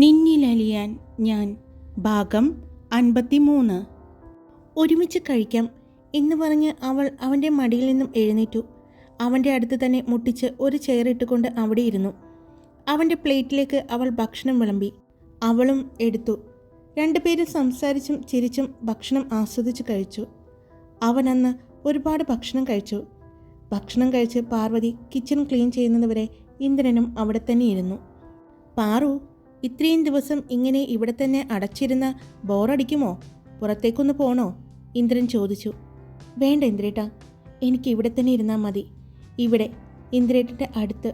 നിന്നിലലിയാൻ ഞാൻ. ഭാഗം അൻപത്തിമൂന്ന്. ഒരുമിച്ച് കഴിക്കാം എന്ന് പറഞ്ഞ് അവൾ അവന്റെ മടിയിൽ നിന്നും എഴുന്നേറ്റു. അവന്റെ അടുത്ത് തന്നെ മുട്ടിച്ച് ഒരു ചെയറിട്ടുകൊണ്ട് അവിടെ ഇരുന്നു. അവന്റെ പ്ലേറ്റിലേക്ക് അവൾ ഭക്ഷണം വിളമ്പി. അവളും എടുത്തു. രണ്ടുപേരും സംസാരിച്ചും ചിരിച്ചും ഭക്ഷണം ആസ്വദിച്ച് കഴിച്ചു. അവൻ അന്ന് ഒരുപാട് ഭക്ഷണം കഴിച്ചു. ഭക്ഷണം കഴിച്ച് പാർവതി കിച്ചൺ ക്ലീൻ ചെയ്യുന്നതുവരെ ഇന്ദ്രനും അവിടെ തന്നെ ഇരുന്നു. പാറു ഇത്രയും ദിവസം ഇങ്ങനെ ഇവിടെ തന്നെ അടച്ചിരുന്ന ബോറടിക്കുമോ? പുറത്തേക്കൊന്ന് പോണോ? ഇന്ദ്രൻ ചോദിച്ചു. വേണ്ട ഇന്ദ്രേട്ട എനിക്ക് ഇവിടെ തന്നെ ഇരുന്നാൽ മതി. ഇവിടെ ഇന്ദ്രേട്ടന്റെ അടുത്ത്.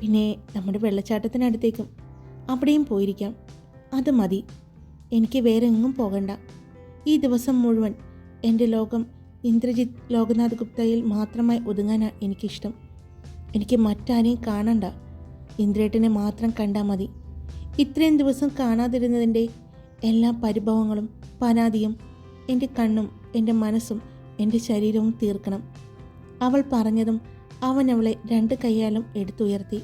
പിന്നെ നമ്മുടെ വെള്ളച്ചാട്ടത്തിനടുത്തേക്കും. അവിടെയും പോയിരിക്കാം. അത് മതി. എനിക്ക് വേറെ എങ്ങും പോകണ്ട. ഈ ദിവസം മുഴുവൻ എന്റെ ലോകം ഇന്ദ്രജിത് ലോകനാഥ് ഗുപ്തയിൽ മാത്രമായി ഒതുങ്ങാനാണ് എനിക്കിഷ്ടം. എനിക്ക് മറ്റാരെയും കാണണ്ട. ഇന്ദ്രേട്ടനെ മാത്രം കണ്ടാൽ മതി. ഇത്രയും ദിവസം കാണാതിരുന്നതിന്റെ എല്ലാ പരിഭവങ്ങളും പരാതിയും എന്റെ കണ്ണും എന്റെ മനസ്സും എന്റെ ശരീരവും തീർക്കണം. അവൾ പറഞ്ഞതും അവൻ അവളെ രണ്ട് കൈയാലും എടുത്തുയർത്തി.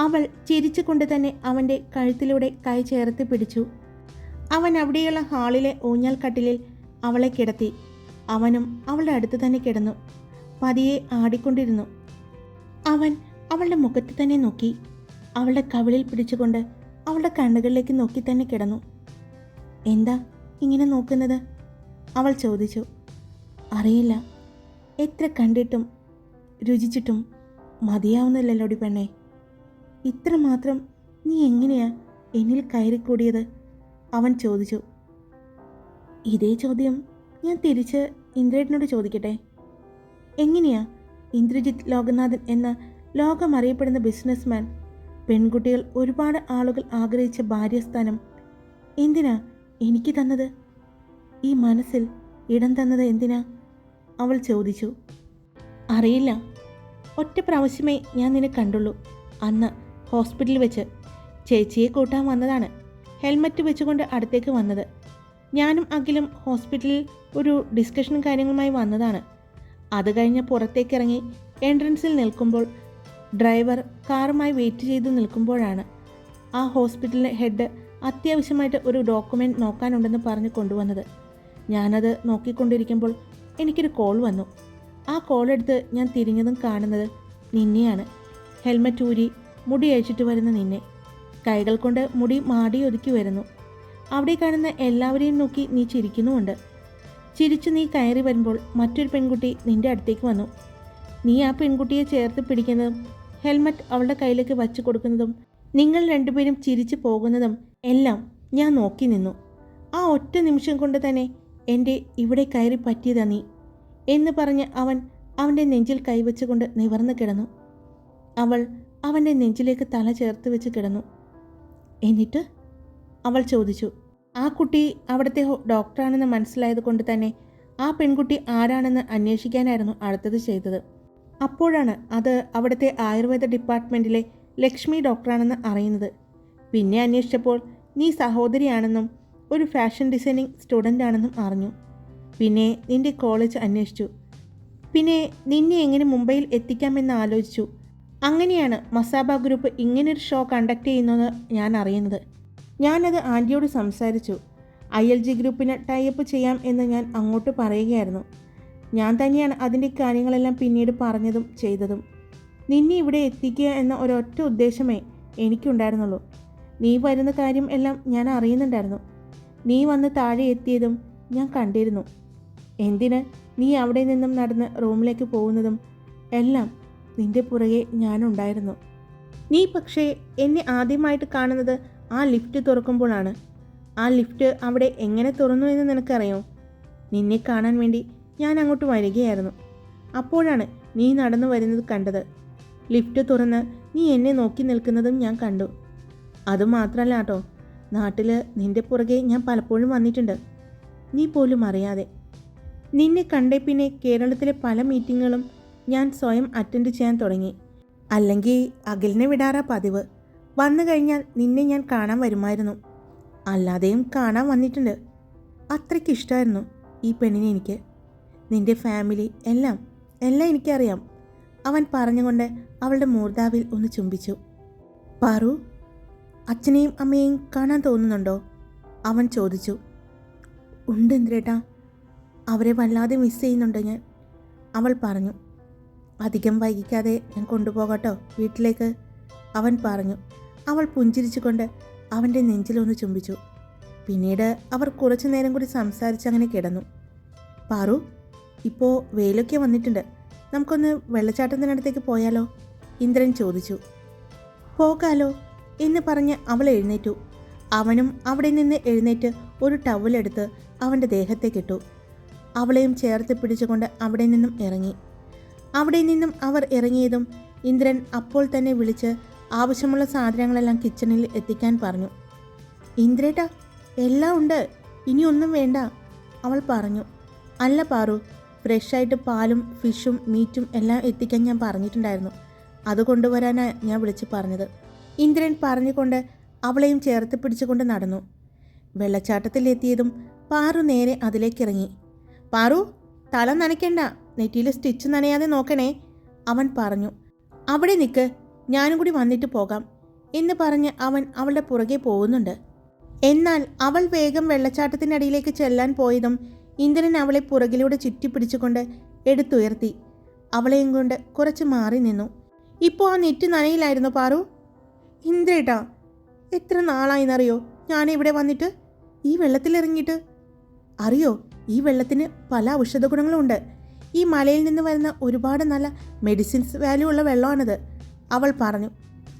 അവൾ ചിരിച്ചുകൊണ്ട് തന്നെ അവന്റെ കഴുത്തിലൂടെ കൈ ചേർത്ത് പിടിച്ചു. അവൻ അവിടെയുള്ള ഹാളിലെ ഊഞ്ഞാൽ കട്ടിലിൽ അവളെ കിടത്തി. അവനും അവളുടെ അടുത്ത് തന്നെ കിടന്നു. പതിയെ ആടിക്കൊണ്ടിരുന്നു. അവൻ അവളുടെ മുഖത്ത് തന്നെ നോക്കി. അവളുടെ കവിളിൽ പിടിച്ചുകൊണ്ട് അവളുടെ കണ്ണുകളിലേക്ക് നോക്കി തന്നെ കിടന്നു. എന്താ ഇങ്ങനെ നോക്കുന്നത്? അവൾ ചോദിച്ചു. അറിയില്ല. എത്ര കണ്ടിട്ടും രുചിച്ചിട്ടും മതിയാവുന്നില്ലല്ലോടി പെണ്ണെ. ഇത്ര മാത്രം നീ എങ്ങനെയാ എന്നിൽ കയറിക്കൂടിയത്? അവൻ ചോദിച്ചു. ഇതേ ചോദ്യം ഞാൻ തിരിച്ച് ഇന്ദ്രേട്ടനോട് ചോദിക്കട്ടെ. എങ്ങനെയാ ഇന്ദ്രജിത്ത് ലോകനാഥൻ എന്ന ലോകം അറിയപ്പെടുന്ന ബിസിനസ്മാൻ പെൺകുട്ടികൾ ഒരുപാട് ആളുകൾ ആഗ്രഹിച്ച ഭാര്യസ്ഥാനം എന്തിനാ എനിക്ക് തന്നത്? ഈ മനസ്സിൽ ഇടം തന്നത് എന്തിനാ? അവൾ ചോദിച്ചു. അറിയില്ല. ഒറ്റ പ്രാവശ്യമേ ഞാൻ നിന്നെ കണ്ടുള്ളൂ. അന്ന് ഹോസ്പിറ്റലിൽ വെച്ച് ചേച്ചിയെ കൂട്ടാൻ വന്നതാണ്. ഹെൽമറ്റ് വെച്ചുകൊണ്ട് അടുത്തേക്ക് വന്നത്. ഞാനും അഖിലും ഹോസ്പിറ്റലിൽ ഒരു ഡിസ്കഷനും കാര്യങ്ങളുമായി വന്നതാണ്. അത് കഴിഞ്ഞ് പുറത്തേക്കിറങ്ങി എൻട്രൻസിൽ നിൽക്കുമ്പോൾ ഡ്രൈവർ കാറുമായി വെയിറ്റ് ചെയ്ത് നിൽക്കുമ്പോഴാണ് ആ ഹോസ്പിറ്റലിലെ ഹെഡ് അത്യാവശ്യമായിട്ട് ഒരു ഡോക്യുമെന്റ് നോക്കാനുണ്ടെന്ന് പറഞ്ഞ് കൊണ്ടുവന്നത്. ഞാനത് നോക്കിക്കൊണ്ടിരിക്കുമ്പോൾ എനിക്കൊരു കോൾ വന്നു. ആ കോൾ എടുത്ത് ഞാൻ തിരിഞ്ഞതും കാണുന്നത് നിന്നെയാണ്. ഹെൽമെറ്റ് ഊരി മുടി അഴിച്ചിട്ട് വരുന്ന നിന്നെ. കൈകൾ കൊണ്ട് മുടി മാടി ഒതുക്കി വരുന്നു. അവിടെ കാണുന്ന എല്ലാവരെയും നോക്കി നീ ചിരിക്കുന്നുമുണ്ട്. ചിരിച്ചു നീ കയറി വരുമ്പോൾ മറ്റൊരു പെൺകുട്ടി നിന്റെ അടുത്തേക്ക് വന്നു. നീ ആ പെൺകുട്ടിയെ ചേർത്ത് പിടിക്കുന്നതും ഹെൽമറ്റ് അവളുടെ കയ്യിലേക്ക് വച്ചു കൊടുക്കുന്നതും നിങ്ങൾ രണ്ടുപേരും ചിരിച്ചു പോകുന്നതും എല്ലാം ഞാൻ നോക്കി നിന്നു. ആ ഒറ്റ നിമിഷം കൊണ്ട് തന്നെ എന്റെ ഇവിടെ കയറി പറ്റിയതാ നീ എന്ന് പറഞ്ഞ് അവൻ അവന്റെ നെഞ്ചിൽ കൈവച്ചുകൊണ്ട് നിവർന്നു കിടന്നു. അവൾ അവന്റെ നെഞ്ചിലേക്ക് തല ചേർത്ത് വെച്ച് കിടന്നു. എന്നിട്ട് അവൾ ചോദിച്ചു ആ കുട്ടി അവിടുത്തെ ഡോക്ടറാണെന്ന് മനസ്സിലായത് കൊണ്ട് തന്നെ ആ പെൺകുട്ടി ആരാണെന്ന് അന്വേഷിക്കാനായിരുന്നു അടുത്തത് ചെയ്തത്? അപ്പോഴാണ് അത് അവിടുത്തെ ആയുർവേദ ഡിപ്പാർട്ട്മെന്റിലെ ലക്ഷ്മി ഡോക്ടറാണെന്ന് അറിയുന്നത്. പിന്നെ അന്വേഷിച്ചപ്പോൾ നീ സഹോദരിയാണെന്നും ഒരു ഫാഷൻ ഡിസൈനിങ് സ്റ്റുഡന്റ് ആണെന്നും അറിഞ്ഞു. പിന്നെ നിന്റെ കോളേജ് അന്വേഷിച്ചു. പിന്നെ നിന്നെ എങ്ങനെ മുംബൈയിൽ എത്തിക്കാമെന്ന് ആലോചിച്ചു. അങ്ങനെയാണ് മസാബ ഗ്രൂപ്പ് ഇങ്ങനൊരു ഷോ കണ്ടക്ട് ചെയ്യുന്നത് ഞാൻ അറിയുന്നത്. ഞാനത് ആന്റിയോട് സംസാരിച്ചു. ഐ എൽ ജി ഗ്രൂപ്പിന് ടൈപ്പ് ചെയ്യാം എന്ന് ഞാൻ അങ്ങോട്ട് പറയുകയായിരുന്നു. ഞാൻ തന്നെയാണ് അതിന്റെ കാര്യങ്ങളെല്ലാം പിന്നീട് പറഞ്ഞതും ചെയ്തതും. നിന്നെ ഇവിടെ എത്തിക്കുക എന്ന ഒരൊറ്റ ഉദ്ദേശമേ എനിക്കുണ്ടായിരുന്നുള്ളൂ. നീ വരുന്ന കാര്യം എല്ലാം ഞാൻ അറിയുന്നുണ്ടായിരുന്നു. നീ വന്ന് താഴെ എത്തിയതും ഞാൻ കണ്ടിരുന്നു. എന്തിന് നീ അവിടെ നിന്നും നടന്ന് റൂമിലേക്ക് പോകുന്നതും എല്ലാം നിന്റെ പുറകെ ഞാനുണ്ടായിരുന്നു. നീ പക്ഷേ എന്നെ ആദ്യമായിട്ട് കാണുന്നത് ആ ലിഫ്റ്റ് തുറക്കുമ്പോഴാണ്. ആ ലിഫ്റ്റ് അവിടെ എങ്ങനെ തുറന്നു എന്ന് നിനക്കറിയോ? നിന്നെ കാണാൻ വേണ്ടി ഞാൻ അങ്ങോട്ട് വരികയായിരുന്നു. അപ്പോഴാണ് നീ നടന്നു വരുന്നത് കണ്ടത്. ലിഫ്റ്റ് തുറന്ന് നീ എന്നെ നോക്കി നിൽക്കുന്നതും ഞാൻ കണ്ടു. അതുമാത്രമല്ല കേട്ടോ. നാട്ടിൽ നിന്റെ പുറകെ ഞാൻ പലപ്പോഴും വന്നിട്ടുണ്ട്. നീ പോലും അറിയാതെ. നിന്നെ കണ്ടേ പിന്നെ കേരളത്തിലെ പല മീറ്റിങ്ങുകളും ഞാൻ സ്വയം അറ്റൻഡ് ചെയ്യാൻ തുടങ്ങി. അല്ലെങ്കിൽ അഖിലിനെ വിടാറാ പതിവ്. വന്നു കഴിഞ്ഞാൽ നിന്നെ ഞാൻ കാണാൻ വരുമായിരുന്നു. അല്ലാതെയും കാണാൻ വന്നിട്ടുണ്ട്. അത്രയ്ക്ക് ഇഷ്ടമായിരുന്നു ഈ പെണ്ണിനെ എനിക്ക്. നിന്റെ ഫാമിലി എല്ലാം എല്ലാം എനിക്കറിയാം. അവൻ പറഞ്ഞുകൊണ്ട് അവളുടെ മൂർധാവിൽ ഒന്ന് ചുംബിച്ചു. പാറു അച്ഛനെയും അമ്മയെയും കാണാൻ തോന്നുന്നുണ്ടോ? അവൻ ചോദിച്ചു. ഉണ്ട് ഇന്ദ്രേട്ടാ അവരെ വല്ലാതെ മിസ് ചെയ്യുന്നുണ്ട് ഞാൻ. അവൾ പറഞ്ഞു. അധികം വൈകിക്കാതെ ഞാൻ കൊണ്ടുപോകട്ടോ വീട്ടിലേക്ക്? അവൻ പറഞ്ഞു. അവൾ പുഞ്ചിരിച്ചുകൊണ്ട് അവന്റെ നെഞ്ചിലൊന്ന് ചുംബിച്ചു. പിന്നീട് അവർ കുറച്ചു നേരം കൂടി സംസാരിച്ച് അങ്ങനെ കിടന്നു. പാറു ഇപ്പോൾ വെയിലൊക്കെ വന്നിട്ടുണ്ട്. നമുക്കൊന്ന് വെള്ളച്ചാട്ടത്തിനടുത്തേക്ക് പോയാലോ? ഇന്ദ്രൻ ചോദിച്ചു. പോകാലോ എന്ന് പറഞ്ഞ് അവൾ എഴുന്നേറ്റു. അവനും അവിടെ നിന്ന് എഴുന്നേറ്റ് ഒരു ടവലെടുത്ത് അവന്റെ ദേഹത്തേക്കിട്ടു അവളെയും ചേർത്ത് പിടിച്ചുകൊണ്ട് അവിടെ നിന്നും ഇറങ്ങി. അവിടെ നിന്നും അവർ ഇറങ്ങിയതും ഇന്ദ്രൻ അപ്പോൾ തന്നെ വിളിച്ച് ആവശ്യമുള്ള സാധനങ്ങളെല്ലാം കിച്ചണിൽ എത്തിക്കാൻ പറഞ്ഞു. ഇന്ദ്രേട്ടാ എല്ലാം ഉണ്ട്. ഇനിയൊന്നും വേണ്ട അവൾ പറഞ്ഞു. അല്ല പാറു ഫ്രഷായിട്ട് പാലും ഫിഷും മീറ്റും എല്ലാം എത്തിക്കാൻ ഞാൻ പറഞ്ഞിട്ടുണ്ടായിരുന്നു. അത് കൊണ്ടുവരാനാണ് ഞാൻ വിളിച്ച് പറഞ്ഞത്. ഇന്ദ്രൻ പറഞ്ഞുകൊണ്ട് അവളെയും ചേർത്ത് പിടിച്ചുകൊണ്ട് നടന്നു. വെള്ളച്ചാട്ടത്തിലെത്തിയതും പാറു നേരെ അതിലേക്ക് ഇറങ്ങി. പാറു തല നനയ്ക്കണ്ട. നെറ്റിയിൽ സ്റ്റിച്ച് നനയാതെ നോക്കണേ അവൻ പറഞ്ഞു. അവിടെ നിൽക്ക് ഞാനും കൂടി വന്നിട്ട് പോകാം എന്ന് പറഞ്ഞ് അവൻ അവളുടെ പുറകെ പോകുന്നുണ്ട്. എന്നാൽ അവൾ വേഗം വെള്ളച്ചാട്ടത്തിനടിയിലേക്ക് ചെല്ലാൻ പോയതും ഇന്ദ്രൻ അവളെ പുറകിലൂടെ ചുറ്റിപ്പിടിച്ചുകൊണ്ട് എടുത്തുയർത്തി. അവളെയും കൊണ്ട് കുറച്ച് മാറി നിന്നു. ഇപ്പോൾ ആ നെറ്റ് നനയിലായിരുന്നു പാറു. ഇന്ദ്രേട്ടാ എത്ര നാളായിന്നറിയോ? ഞാൻ ഇവിടെ വന്നിട്ട് ഈ വെള്ളത്തിലിറങ്ങിയിട്ട്. അറിയോ ഈ വെള്ളത്തിന് പല ഔഷധ ഗുണങ്ങളുണ്ട്. ഈ മലയിൽ നിന്ന് വരുന്ന ഒരുപാട് നല്ല മെഡിസിൻസ് വാല്യൂ ഉള്ള വെള്ളമാണിത് അവൾ പറഞ്ഞു.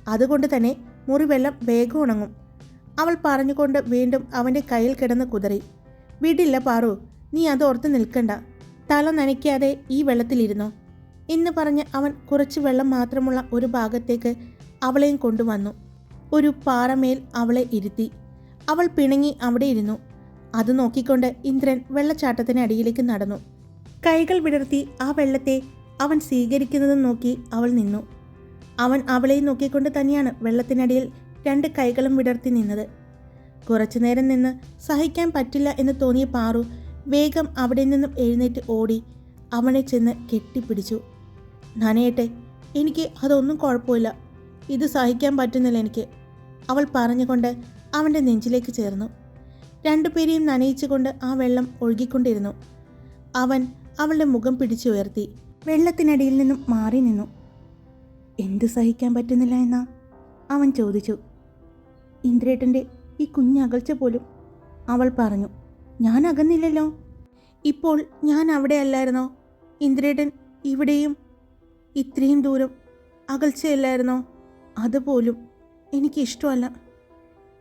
അതുകൊണ്ട് തന്നെ മുറിവെള്ളം വേഗം ഉണങ്ങും. അവൾ പറഞ്ഞുകൊണ്ട് വീണ്ടും അവന്റെ കയ്യിൽ കിടന്ന് കുതറി. വിടില്ല പാറു നീ അത് ഓർത്ത് നിൽക്കണ്ട. തല നനയ്ക്കാതെ ഈ വെള്ളത്തിലിരുന്നോ? എന്ന് പറഞ്ഞ് അവൻ കുറച്ച് വെള്ളം മാത്രമുള്ള ഒരു ഭാഗത്തേക്ക് അവളെയും കൊണ്ടുവന്നു. ഒരു പാറമേൽ അവളെ ഇരുത്തി. അവൾ പിണങ്ങി അവിടെ ഇരുന്നു. അത് നോക്കിക്കൊണ്ട് ഇന്ദ്രൻ വെള്ളച്ചാട്ടത്തിന് അടിയിലേക്ക് നടന്നു. കൈകൾ വിടർത്തി ആ വെള്ളത്തെ അവൻ സ്വീകരിക്കുന്നത് നോക്കി അവൾ നിന്നു. അവൻ അവളെ നോക്കിക്കൊണ്ട് തന്നെയാണ് വെള്ളത്തിനടിയിൽ രണ്ട് കൈകളും വിടർത്തി നിന്നത്. കുറച്ചു നേരം നിന്ന് സഹിക്കാൻ പറ്റില്ല എന്ന് തോന്നിയ പാറു വേഗം അവിടെ നിന്നും എഴുന്നേറ്റ് ഓടി അവനെ ചെന്ന് കെട്ടിപ്പിടിച്ചു. നനയട്ടെ എനിക്ക് അതൊന്നും കുഴപ്പമില്ല. ഇത് സഹിക്കാൻ പറ്റുന്നില്ല എനിക്ക് അവൾ പറഞ്ഞുകൊണ്ട് അവന്റെ നെഞ്ചിലേക്ക് ചേർന്നു. രണ്ടുപേരെയും നനയിച്ചുകൊണ്ട് ആ വെള്ളം ഒഴുകിക്കൊണ്ടിരുന്നു. അവൻ അവളുടെ മുഖം പിടിച്ചുയർത്തി. വെള്ളത്തിനടിയിൽ നിന്നും മാറി നിന്നു. എന്ത് സഹിക്കാൻ പറ്റുന്നില്ല എന്നാ? അവൻ ചോദിച്ചു. ഇന്ദ്രേട്ടന്റെ ഈ കുഞ്ഞകൽച്ച പോലും അവൾ പറഞ്ഞു. ഞാൻ അകന്നില്ലല്ലോ ഇപ്പോൾ ഞാൻ അവിടെ അല്ലായിരുന്നോ ഇന്ദ്രേടൻ ഇവിടെയും ഇത്രയും ദൂരം അകൽച്ചയല്ലായിരുന്നോ? അതുപോലും എനിക്കിഷ്ടമല്ല.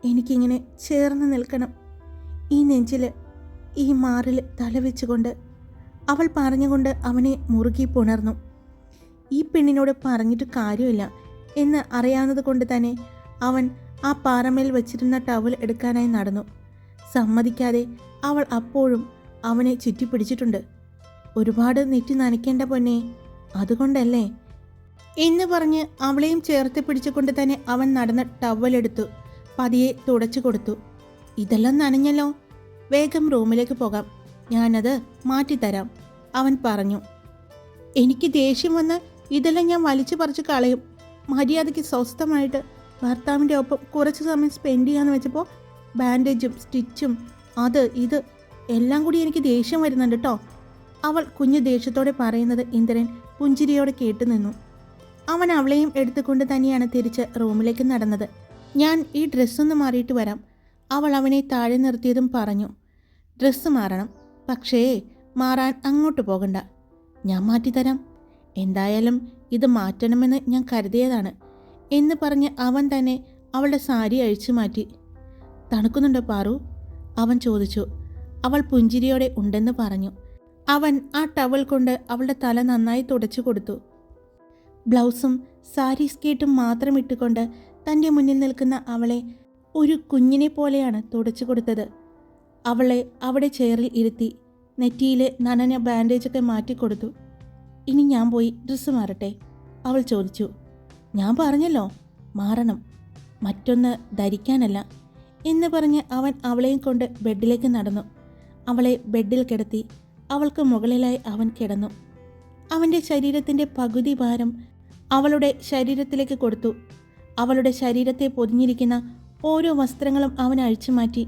എനിക്കിങ്ങനെ ചേർന്ന് നിൽക്കണം. ഈ നെഞ്ചിൽ ഈ മാറിൽ തലവെച്ചുകൊണ്ട് അവൾ പറഞ്ഞുകൊണ്ട് അവനെ മുറുകി പുണർന്നു. ഈ പെണ്ണിനോട് പറഞ്ഞിട്ട് കാര്യമില്ല എന്ന് അറിയാവുന്നത് കൊണ്ട് തന്നെ അവൻ ആ പാറമേൽ വെച്ചിരുന്ന ടവൽ എടുക്കാനായി നടന്നു. സമ്മതിക്കാതെ അവൾ അപ്പോഴും അവനെ ചുറ്റിപ്പിടിച്ചിട്ടുണ്ട്. ഒരുപാട് നെറ്റി നനയ്ക്കേണ്ട പൊന്നെ അതുകൊണ്ടല്ലേ? എന്ന് പറഞ്ഞ് അവളെയും ചേർത്ത് പിടിച്ചുകൊണ്ട് തന്നെ അവൻ നടന്ന ടവലെടുത്തു പതിയെ തുടച്ചു കൊടുത്തു. ഇതെല്ലാം നനഞ്ഞല്ലോ. വേഗം റൂമിലേക്ക് പോകാം. ഞാനത് മാറ്റിത്തരാം അവൻ പറഞ്ഞു. എനിക്ക് ദേഷ്യം വന്ന് ഇതെല്ലാം ഞാൻ വലിച്ചു പറിച്ച് കളയും. മര്യാദയ്ക്ക് സ്വസ്ഥമായിട്ട് ഭർത്താവിന്റെ ഒപ്പം കുറച്ച് സമയം സ്പെൻഡ് ചെയ്യാന്ന് വെച്ചപ്പോൾ ബാൻഡേജും സ്റ്റിച്ചും അത് ഇത് എല്ലാം കൂടി എനിക്ക് ദേഷ്യം വരുന്നുണ്ട് കേട്ടോ അവൾ കുഞ്ഞു ദേഷ്യത്തോടെ പറയുന്നത് ഇന്ദ്രൻ പുഞ്ചിരിയോടെ കേട്ടു നിന്നു. അവൻ അവളെയും എടുത്തുകൊണ്ട് തന്നെയാണ് തിരിച്ച് റൂമിലേക്ക് നടന്നത്. ഞാൻ ഈ ഡ്രസ്സൊന്ന് മാറിയിട്ട് വരാം. അവൾ അവനെ താഴെ നിർത്തിയതും പറഞ്ഞു. ഡ്രസ്സ് മാറണം. പക്ഷേ മാറാൻ അങ്ങോട്ട് പോകണ്ട. ഞാൻ മാറ്റിത്തരാം എന്തായാലും ഇത് മാറ്റണമെന്ന് ഞാൻ കരുതിയതാണ് എന്ന് പറഞ്ഞ് അവൻ തന്നെ അവളുടെ സാരി അഴിച്ചു മാറ്റി. തണുക്കുന്നുണ്ടോ പാറു? അവൻ ചോദിച്ചു അവൾ പുഞ്ചിരിയോടെ ഉണ്ടെന്ന് പറഞ്ഞു. അവൻ ആ ടവൽ കൊണ്ട് അവളുടെ തല നന്നായി തുടച്ചു കൊടുത്തു. ബ്ലൗസും സാരി സ്കേട്ടും മാത്രം ഇട്ടുകൊണ്ട് തന്റെ മുന്നിൽ നിൽക്കുന്ന അവളെ ഒരു കുഞ്ഞിനെ പോലെയാണ് തുടച്ചു കൊടുത്തത്. അവളെ അവിടെ ചെയറിൽ ഇരുത്തി നെറ്റിയിലെ നനഞ്ഞ ബാൻഡേജൊക്കെ മാറ്റിക്കൊടുത്തു ഇനി ഞാൻ പോയി ഡ്രസ്സ് മാറട്ടെ അവൾ ചോദിച്ചു. ഞാൻ പറഞ്ഞല്ലോ മാറണം. മറ്റൊന്ന് ധരിക്കാനല്ല. എന്ന് പറഞ്ഞ് അവൻ അവളെയും കൊണ്ട് ബെഡിലേക്ക് നടന്നു. അവളെ ബെഡിൽ കിടത്തി അവൾക്ക് മുകളിലായി അവൻ കിടന്നു. അവന്റെ ശരീരത്തിന്റെ പകുതി ഭാരം അവളുടെ ശരീരത്തിലേക്ക് കൊടുത്തു. അവളുടെ ശരീരത്തെ പൊതിഞ്ഞിരിക്കുന്ന ഓരോ വസ്ത്രങ്ങളും അവൻ അഴിച്ചു മാറ്റി.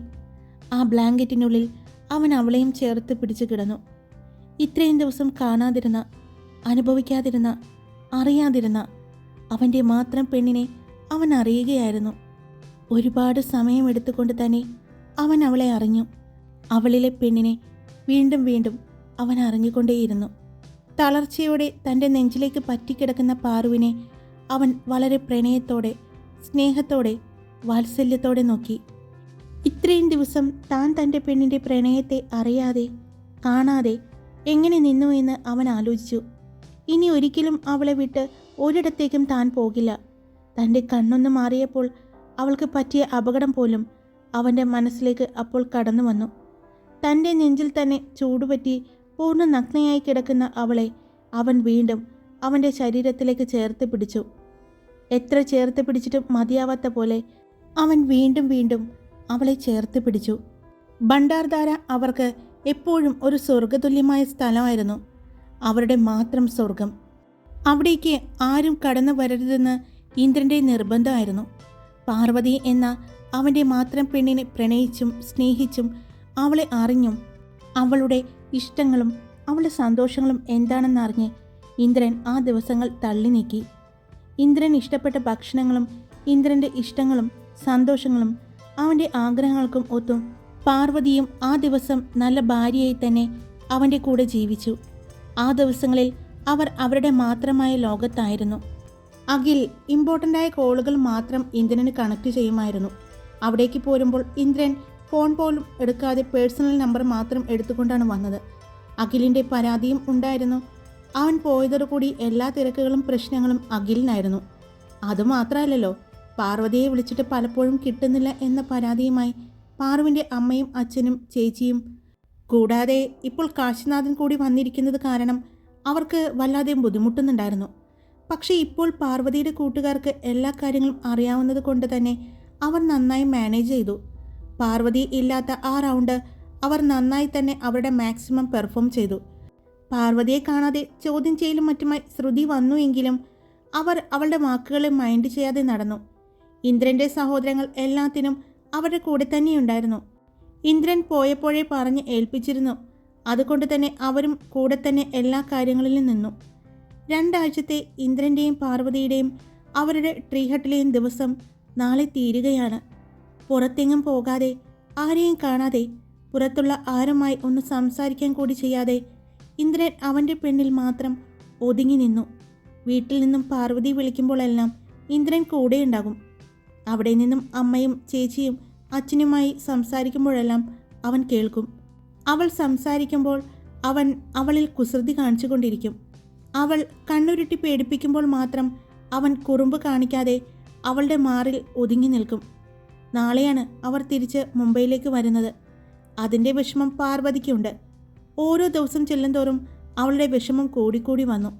ആ ബ്ലാങ്കറ്റിനുള്ളിൽ അവൻ അവളെയും ചേർത്ത് പിടിച്ചു കിടന്നു. ഇത്രയും ദിവസം കാണാതിരുന്ന അനുഭവിക്കാതിരുന്ന അറിയാതിരുന്ന അവന്റെ മാത്രം പെണ്ണിനെ അവൻ അറിയുകയായിരുന്നു. ഒരുപാട് സമയമെടുത്തുകൊണ്ട് തന്നെ അവൻ അവളെ അറിഞ്ഞു. അവളിലെ പെണ്ണിനെ വീണ്ടും വീണ്ടും അവൻ അറിഞ്ഞുകൊണ്ടേയിരുന്നു. തളർച്ചയോടെ തന്റെ നെഞ്ചിലേക്ക് പറ്റിക്കിടക്കുന്ന പാറുവിനെ അവൻ വളരെ പ്രണയത്തോടെ സ്നേഹത്തോടെ വാത്സല്യത്തോടെ നോക്കി. ഇത്രയും ദിവസം താൻ തന്റെ പെണ്ണിന്റെ പ്രണയത്തെ അറിയാതെ കാണാതെ എങ്ങനെ നിന്നു എന്ന് അവൻ ആലോചിച്ചു. ഇനി ഒരിക്കലും അവളെ വിട്ട് ഒരിടത്തേക്കും താൻ പോകില്ല. തന്റെ കണ്ണൊന്ന് മാറിയപ്പോൾ അവൾക്ക് പറ്റിയ അപകടം പോലും അവന്റെ മനസ്സിലേക്ക് അപ്പോൾ കടന്നു വന്നു. തന്റെ നെഞ്ചിൽ തന്നെ ചൂടുപറ്റി പൂർണ നഗ്നയായി കിടക്കുന്ന അവളെ അവൻ വീണ്ടും അവന്റെ ശരീരത്തിലേക്ക് ചേർത്ത് പിടിച്ചു. എത്ര ചേർത്ത് പിടിച്ചിട്ടും മതിയാവാത്ത പോലെ അവൻ വീണ്ടും വീണ്ടും അവളെ ചേർത്ത് പിടിച്ചു. ഭണ്ഡാർധാര അവർക്ക് എപ്പോഴും ഒരു സ്വർഗതുല്യമായ സ്ഥലമായിരുന്നു. അവരുടെ മാത്രം സ്വർഗം അവിടേക്ക് ആരും കടന്നു വരരുതെന്ന് ഇന്ദ്രന്റെ നിർബന്ധമായിരുന്നു. പാർവതി എന്ന അവന്റെ മാത്രം പെണ്ണിനെ പ്രണയിച്ചും സ്നേഹിച്ചും അവളെ അറിഞ്ഞും അവളുടെ ഇഷ്ടങ്ങളും അവളുടെ സന്തോഷങ്ങളും എന്താണെന്നറിഞ്ഞ് ഇന്ദ്രൻ ആ ദിവസങ്ങൾ തള്ളി നീക്കി. ഇന്ദ്രൻ ഇഷ്ടപ്പെട്ട ഭക്ഷണങ്ങളും ഇന്ദ്രന്റെ ഇഷ്ടങ്ങളും സന്തോഷങ്ങളും അവന്റെ ആഗ്രഹങ്ങൾക്കും ഒത്തും പാർവതിയും ആ ദിവസം നല്ല ഭാര്യയായി തന്നെ അവന്റെ കൂടെ ജീവിച്ചു. ആ ദിവസങ്ങളിൽ അവർ അവരുടെ മാത്രമായ ലോകത്തായിരുന്നു. അഖിൽ ഇമ്പോർട്ടന്റ് ആയ കോളുകൾ മാത്രം ഇന്ദ്രന് കണക്ട് ചെയ്യുമായിരുന്നു. അവിടേക്ക് പോരുമ്പോൾ ഇന്ദ്രൻ ഫോൺ പോലും എടുക്കാതെ പേഴ്സണൽ നമ്പർ മാത്രം എടുത്തുകൊണ്ടാണ് വന്നത്. അഖിലിന്റെ പരാതിയും ഉണ്ടായിരുന്നു. അവൻ പോയതോടുകൂടി എല്ലാ തിരക്കുകളും പ്രശ്നങ്ങളും അഖിലിനായിരുന്നു. അതുമാത്രമല്ലല്ലോ പാർവതിയെ വിളിച്ചിട്ട് പലപ്പോഴും കിട്ടുന്നില്ല എന്ന പരാതിയുമായി പാറുവിന്റെ അമ്മയും അച്ഛനും ചേച്ചിയും. കൂടാതെ ഇപ്പോൾ കാശിനാഥൻ കൂടി വന്നിരിക്കുന്നത് കാരണം അവർക്ക് വല്ലാതെ ബുദ്ധിമുട്ടുന്നുണ്ടായിരുന്നു. പക്ഷേ ഇപ്പോൾ പാർവതിയുടെ കൂട്ടുകാർക്ക് എല്ലാ കാര്യങ്ങളും അറിയാവുന്നത് കൊണ്ട് തന്നെ അവർ നന്നായി മാനേജ് ചെയ്തു. പാർവതി ഇല്ലാത്ത ആ റൗണ്ട് അവർ നന്നായി തന്നെ അവരുടെ മാക്സിമം പെർഫോം ചെയ്തു. പാർവതിയെ കാണാതെ ചോദ്യം ചെയ്യലും മറ്റുമായി ശ്രുതി വന്നു എങ്കിലും അവർ അവളുടെ വാക്കുകളെ മൈൻഡ് ചെയ്യാതെ നടന്നു. ഇന്ദ്രന്റെ സഹോദരങ്ങൾ എല്ലാത്തിനും അവരുടെ കൂടെ തന്നെയുണ്ടായിരുന്നു. ഇന്ദ്രൻ പോയപ്പോഴേ പറഞ്ഞ് ഏൽപ്പിച്ചിരുന്നു. അതുകൊണ്ട് തന്നെ അവരും കൂടെ തന്നെ എല്ലാ കാര്യങ്ങളിലും നിന്നു. രണ്ടാഴ്ചത്തെ ഇന്ദ്രന്റെയും പാർവതിയുടെയും അവരുടെ ട്രീഹട്ടിലെയും ദിവസം നാളെ തീരുകയാണ്. പുറത്തെങ്ങും പോകാതെ ആരെയും കാണാതെ പുറത്തുള്ള ആരുമായി ഒന്ന് സംസാരിക്കാൻ കൂടി ചെയ്യാതെ ഇന്ദ്രൻ അവന്റെ പെണ്ണിൽ മാത്രം ഒതുങ്ങി നിന്നു. വീട്ടിൽ നിന്നും പാർവതി വിളിക്കുമ്പോഴെല്ലാം ഇന്ദ്രൻ കൂടെയുണ്ടാകും. അവിടെ നിന്നും അമ്മയും ചേച്ചിയും അച്ഛനുമായി സംസാരിക്കുമ്പോഴെല്ലാം അവൻ കേൾക്കും. അവൾ സംസാരിക്കുമ്പോൾ അവൻ അവളിൽ കുസൃതി കാണിച്ചുകൊണ്ടിരിക്കും. അവൾ കണ്ണുരുട്ടി പേടിപ്പിക്കുമ്പോൾ മാത്രം അവൻ കുറുമ്പ് കാണിക്കാതെ അവളുടെ മാറിൽ ഒതുങ്ങി നിൽക്കും. നാളെയാണ് അവർ തിരിച്ച് മുംബൈയിലേക്ക് വരുന്നത്. അതിന്റെ വിഷമം പാർവതിക്കുണ്ട്. ഓരോ ദിവസം ചെല്ലുന്തോറും അവളുടെ വിഷമം കൂടിക്കൂടി വന്നു.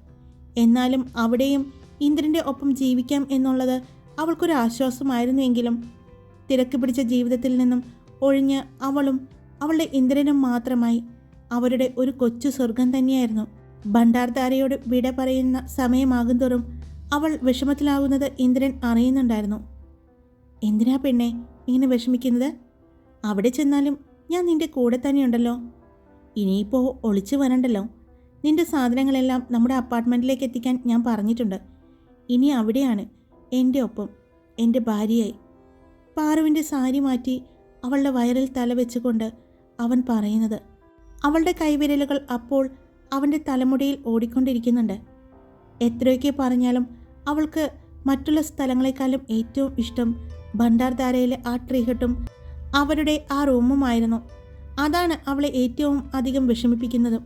എന്നാലും അവിടെയും ഇന്ദ്രന്റെ ഒപ്പം ജീവിക്കാം എന്നുള്ളത് അവൾക്കൊരു ആശ്വാസമായിരുന്നുവെങ്കിലും തിരക്ക് പിടിച്ച ജീവിതത്തിൽ നിന്നും ഒഴിഞ്ഞ് അവളും അവളുടെ ഇന്ദ്രനും മാത്രമായി അവരുടെ ഒരു കൊച്ചു സ്വർഗം തന്നെയായിരുന്നു. ഭണ്ഡാർധാരയോട് വിട പറയുന്ന സമയമാകുന്തോറും അവൾ വിഷമത്തിലാകുന്നത് ഇന്ദ്രൻ അറിയുന്നുണ്ടായിരുന്നു. എന്തിനാ പെണ്ണെ ഇങ്ങനെ വിഷമിക്കുന്നത്? അവിടെ ചെന്നാലും ഞാൻ നിന്റെ കൂടെ തന്നെയുണ്ടല്ലോ. ഇനിയിപ്പോൾ ഒളിച്ചു വരണ്ടല്ലോ. നിന്റെ സാധനങ്ങളെല്ലാം നമ്മുടെ അപ്പാർട്ട്മെന്റിലേക്ക് എത്തിക്കാൻ ഞാൻ പറഞ്ഞിട്ടുണ്ട്. ഇനി അവിടെയാണ് എന്റെ ഒപ്പം എന്റെ ഭാര്യയായി. പാറുവിന്റെ സാരി മാറ്റി അവളുടെ വയറിൽ തല വെച്ചുകൊണ്ട് അവൻ പറയുന്നത്. അവളുടെ കൈവിരലുകൾ അപ്പോൾ അവന്റെ തലമുടിയിൽ ഓടിക്കൊണ്ടിരിക്കുന്നുണ്ട്. എത്രയൊക്കെ പറഞ്ഞാലും അവൾക്ക് മറ്റുള്ള സ്ഥലങ്ങളെക്കാളും ഏറ്റവും ഇഷ്ടം ഭണ്ഡാർധാരയിലെ ആ ട്രീഹട്ടും അവരുടെ ആ റൂമുമായിരുന്നു. അതാണ് അവളെ ഏറ്റവും അധികം വിഷമിപ്പിക്കുന്നതും.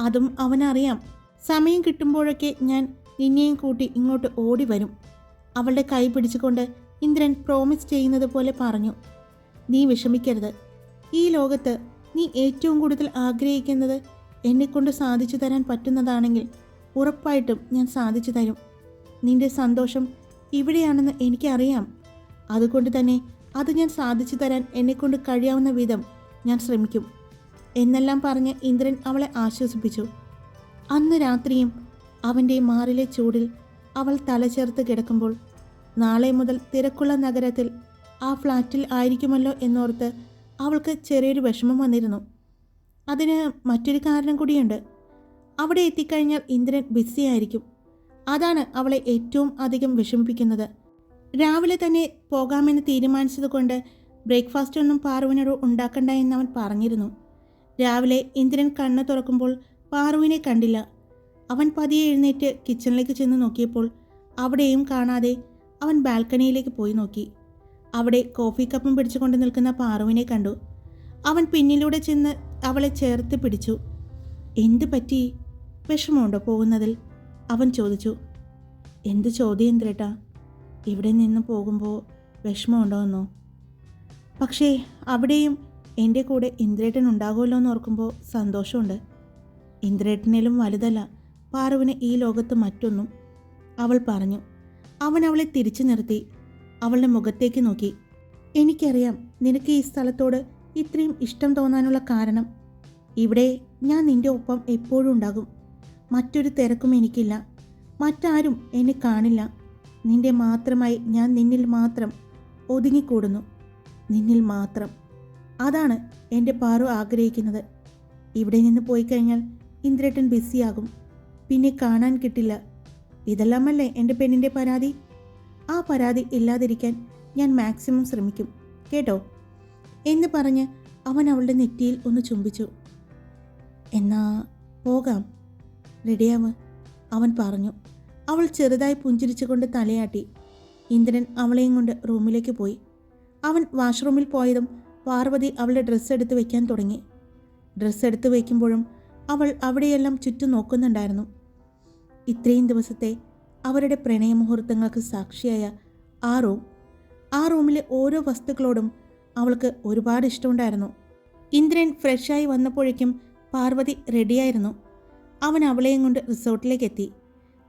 അതും അവനറിയാം. സമയം കിട്ടുമ്പോഴൊക്കെ ഞാൻ നിന്നെയും കൂട്ടി ഇങ്ങോട്ട് ഓടി വരും. അവളുടെ കൈ പിടിച്ചുകൊണ്ട് ഇന്ദ്രൻ പ്രോമിസ് ചെയ്യുന്നത് പോലെ പറഞ്ഞു. നീ വിഷമിക്കരുത്. ഈ ലോകത്ത് നീ ഏറ്റവും കൂടുതൽ ആഗ്രഹിക്കുന്നത് എന്നെക്കൊണ്ട് സാധിച്ചു തരാൻ പറ്റുന്നതാണെങ്കിൽ ഉറപ്പായിട്ടും ഞാൻ സാധിച്ചു തരും. നിന്റെ സന്തോഷം ഇവിടെയാണെന്ന് എനിക്കറിയാം. അതുകൊണ്ട് തന്നെ അത് ഞാൻ സാധിച്ചു തരാൻ എന്നെക്കൊണ്ട് കഴിയാവുന്ന വിധം ഞാൻ ശ്രമിക്കും എന്നെല്ലാം പറഞ്ഞ് ഇന്ദ്രൻ അവളെ ആശ്വസിപ്പിച്ചു. അന്ന് രാത്രിയും അവന്റെ മാറിലെ ചൂടിൽ അവൾ തലചേർത്ത് കിടക്കുമ്പോൾ നാളെ മുതൽ തിരക്കുള്ള നഗരത്തിൽ ആ ഫ്ലാറ്റിൽ ആയിരിക്കുമല്ലോ എന്നോർത്ത് അവൾക്ക് ചെറിയൊരു വിഷമം വന്നിരുന്നു. അതിന് മറ്റൊരു കാരണം കൂടിയുണ്ട്. അവിടെ എത്തിക്കഴിഞ്ഞാൽ ഇന്ദ്രൻ ബിസിയായിരിക്കും അതാണ് അവളെ ഏറ്റവും അധികം വിഷമിപ്പിക്കുന്നത്. രാവിലെ തന്നെ പോകാമെന്ന് തീരുമാനിച്ചതുകൊണ്ട് ബ്രേക്ക്ഫാസ്റ്റ് ഒന്നും പാറുവിനോട് ഉണ്ടാക്കണ്ട എന്ന് അവൻ പറഞ്ഞിരുന്നു. രാവിലെ ഇന്ദ്രൻ കണ്ണ് തുറക്കുമ്പോൾ പാറുവിനെ കണ്ടില്ല. അവൻ പതിയെ എഴുന്നേറ്റ് കിച്ചണിലേക്ക് ചെന്ന് നോക്കിയപ്പോൾ അവിടെയും കാണാതെ അവൻ ബാൽക്കണിയിലേക്ക് പോയി നോക്കി. അവിടെ കോഫി കപ്പും പിടിച്ചുകൊണ്ട് നിൽക്കുന്ന പാറുവിനെ കണ്ടു. അവൻ പിന്നിലൂടെ ചെന്ന് അവളെ ചേർത്ത് പിടിച്ചു. എന്തു പറ്റി? വിഷമമുണ്ടോ പോകുന്നതിൽ? അവൻ ചോദിച്ചു. എന്ത് ചോദ്യം ഇന്ദ്രേട്ടാ? ഇവിടെ നിന്ന് പോകുമ്പോൾ വിഷമമുണ്ടോ എന്നോ? പക്ഷേ അവിടെയും എന്റെ കൂടെ ഇന്ദ്രേട്ടൻ ഉണ്ടാകുമല്ലോ എന്ന് ഓർക്കുമ്പോൾ സന്തോഷമുണ്ട്. ഇന്ദ്രേട്ടനിലും വലുതല്ല. പാറുവിന് ഈ ലോകത്ത് മറ്റൊന്നും. അവൾ പറഞ്ഞു. അവൻ അവളെ തിരിച്ചു നിർത്തി. അവളുടെ മുഖത്തേക്ക് നോക്കി. എനിക്കറിയാം നിനക്ക് ഈ സ്ഥലത്തോട് ഇത്രയും ഇഷ്ടം തോന്നാനുള്ള കാരണം ഇവിടെ ഞാൻ നിന്റെ ഒപ്പം എപ്പോഴും ഉണ്ടാകും. മറ്റൊരു തിരക്കും എനിക്കില്ല. മറ്റാരും എന്നെ കാണില്ല. നിന്റെ മാത്രമായി ഞാൻ നിന്നിൽ മാത്രം ഒതുങ്ങിക്കൂടുന്നു. നിന്നിൽ മാത്രം. അതാണ് എന്റെ പാറു ആഗ്രഹിക്കുന്നത്. ഇവിടെ നിന്ന് പോയി കഴിഞ്ഞാൽ ഇന്ദ്രേട്ടൻ ബിസിയാകും. പിന്നെ കാണാൻ കിട്ടില്ല. ഇതെല്ലാമല്ലേ എന്റെ പെണ്ണിന്റെ പരാതി? ആ പരാതി ഇല്ലാതിരിക്കാൻ ഞാൻ മാക്സിമം ശ്രമിക്കും. കേട്ടോ? എന്ന് പറഞ്ഞ് അവൻ അവളുടെ നെറ്റിയിൽ ഒന്ന് ചുംബിച്ചു. എന്നാ പോകാം. റെഡിയാവ് അവൻ പറഞ്ഞു. അവൾ ചെറുതായി പുഞ്ചിരിച്ചുകൊണ്ട് തലയാട്ടി. ഇന്ദ്രൻ അവളെയും കൊണ്ട് റൂമിലേക്ക് പോയി. അവൻ വാഷ്റൂമിൽ പോയതും പാർവതി അവളുടെ ഡ്രസ്സ് എടുത്ത് വയ്ക്കാൻ തുടങ്ങി. ഡ്രസ്സ് എടുത്ത് വയ്ക്കുമ്പോഴും അവൾ അവിടെയെല്ലാം ചുറ്റും നോക്കുന്നുണ്ടായിരുന്നു. ഇത്രയും ദിവസത്തെ അവരുടെ പ്രണയമുഹൂർത്തങ്ങൾക്ക് സാക്ഷിയായ ആ റൂം ആ റൂമിലെ ഓരോ വസ്തുക്കളോടും അവൾക്ക് ഒരുപാട് ഇഷ്ടമുണ്ടായിരുന്നു. ഇന്ദ്രൻ ഫ്രഷായി വന്നപ്പോഴേക്കും പാർവതി റെഡിയായിരുന്നു. അവൻ അവളെയും കൊണ്ട് റിസോർട്ടിലേക്ക് എത്തി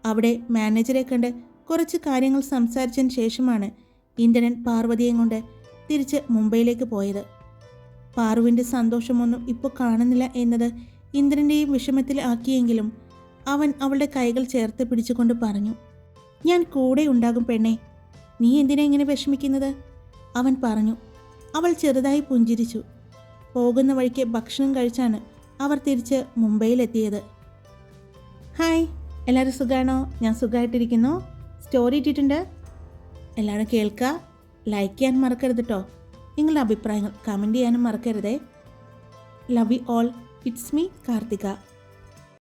അവിടെ മാനേജറെ കണ്ട് കുറച്ച് കാര്യങ്ങൾ സംസാരിച്ചതിന് ശേഷമാണ് ഇന്ദ്രൻ പാർവതിയെയും കൊണ്ട് തിരിച്ച് മുംബൈയിലേക്ക് പോയത്. പാറുവിന്റെ സന്തോഷമൊന്നും ഇപ്പോൾ കാണുന്നില്ല എന്നത് ഇന്ദ്രന്റെയും വിഷമത്തിൽ ആക്കിയെങ്കിലും അവൻ അവളുടെ കൈകൾ ചേർത്ത് പിടിച്ചുകൊണ്ട് പറഞ്ഞു ഞാൻ കൂടെ ഉണ്ടാകും പെണ്ണേ. നീ എന്തിനാ ഇങ്ങനെ വിഷമിക്കുന്നത്? അവൻ പറഞ്ഞു അവൾ ചെറുതായി പുഞ്ചിരിച്ചു. പോകുന്ന വഴിക്ക് ഭക്ഷണം കഴിച്ചാണ് അവർ തിരിച്ച് മുംബൈയിലെത്തിയത്. ഹായ് എല്ലാവരും സുഖമാണോ ഞാൻ സുഖമായിട്ടിരിക്കുന്നു സ്റ്റോറി ഇട്ടിട്ടുണ്ട്. എല്ലാവരും കേൾക്കുക. ലൈക്ക് ചെയ്യാൻ മറക്കരുത് കേട്ടോ നിങ്ങളുടെ അഭിപ്രായങ്ങൾ കമന്റ് ചെയ്യാനും മറക്കരുതേ. Love you all it's me Karthika.